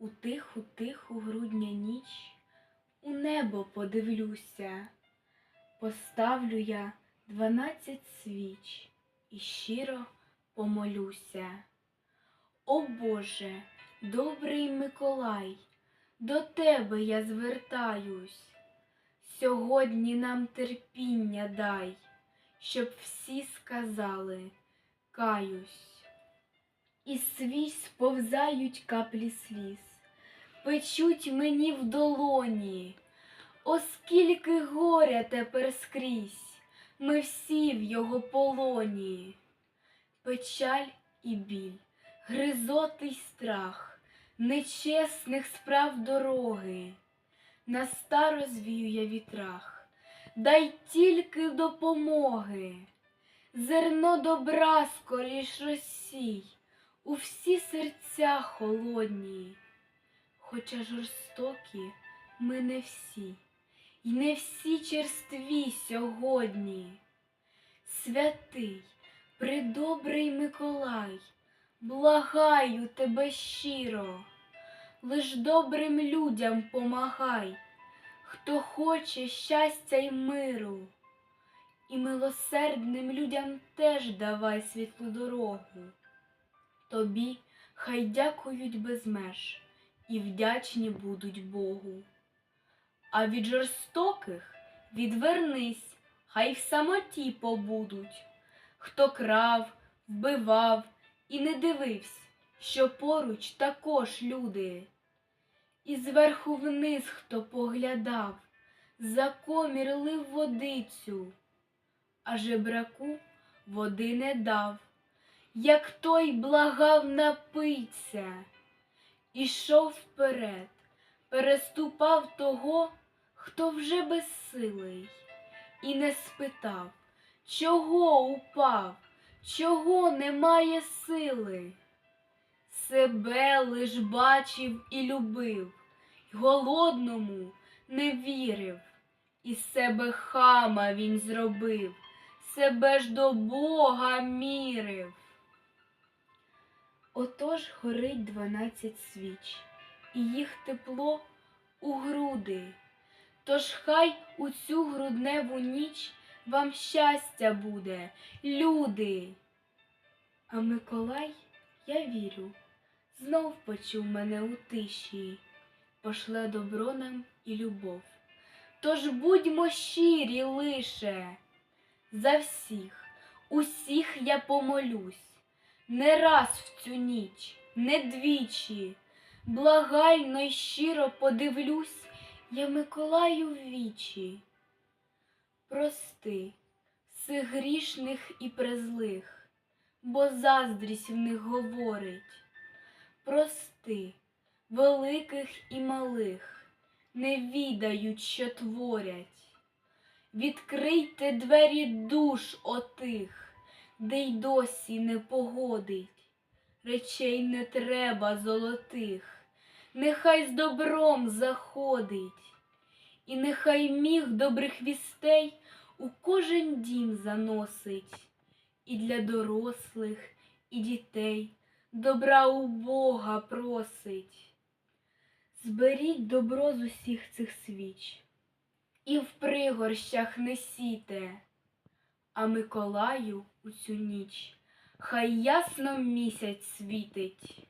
У тиху тиху грудня ніч у небо подивлюся, поставлю я дванадцять свіч і щиро помолюся. О Боже, добрий Миколай, до Тебе я звертаюсь. Сьогодні нам терпіння дай, щоб всі сказали каюсь. І свій сповзають каплі сліз, печуть мені в долоні, оскільки горя тепер скрізь, ми всі в його полоні. Печаль і біль, гризоти й страх, нечесних справ дороги, на старо звію я вітрах, дай тільки допомоги, зерно добра скоріш розсій у всі серця холодні, хоча жорстокі ми не всі, й не всі черстві сьогодні. Святий, придобрий Миколай, благаю тебе щиро, лиш добрим людям помагай, хто хоче щастя й миру, і милосердним людям теж давай світлу дорогу. Тобі хай дякують без меж і вдячні будуть Богу. А від жорстоких відвернись, хай в самоті побудуть, хто крав, вбивав і не дивився, що поруч також люди. І зверху вниз хто поглядав, за комір лив водицю, а жебраку води не дав як той благав напиться, ішов вперед, переступав того, хто вже безсилий, і не спитав, чого упав, чого немає сили. Себе лиш бачив і любив, голодному не вірив, і себе хама він зробив, себе ж до Бога мірив. Отож горить дванадцять свіч, і їх тепло у груди. Тож хай у цю грудневу ніч вам щастя буде, люди. А Миколай, я вірю, знов почув мене у тиші, пошле добро нам і любов. Тож будьмо щирі лише, за всіх, усіх я помолюсь. Не раз в цю ніч, не двічі, благально й щиро подивлюсь я Миколаю в вічі. Прости всіх грішних і презлих, бо заздрість в них говорить. Прости великих і малих, не відають, що творять. Відкрийте двері душ отих де й досі не погодить, речей не треба золотих, нехай з добром заходить, і нехай міг добрих вістей у кожен дім заносить, і для дорослих, і дітей добра у Бога просить. Зберіть добро з усіх цих свіч, і в пригорщах несіте а Миколаю у цю ніч хай ясно місяць світить.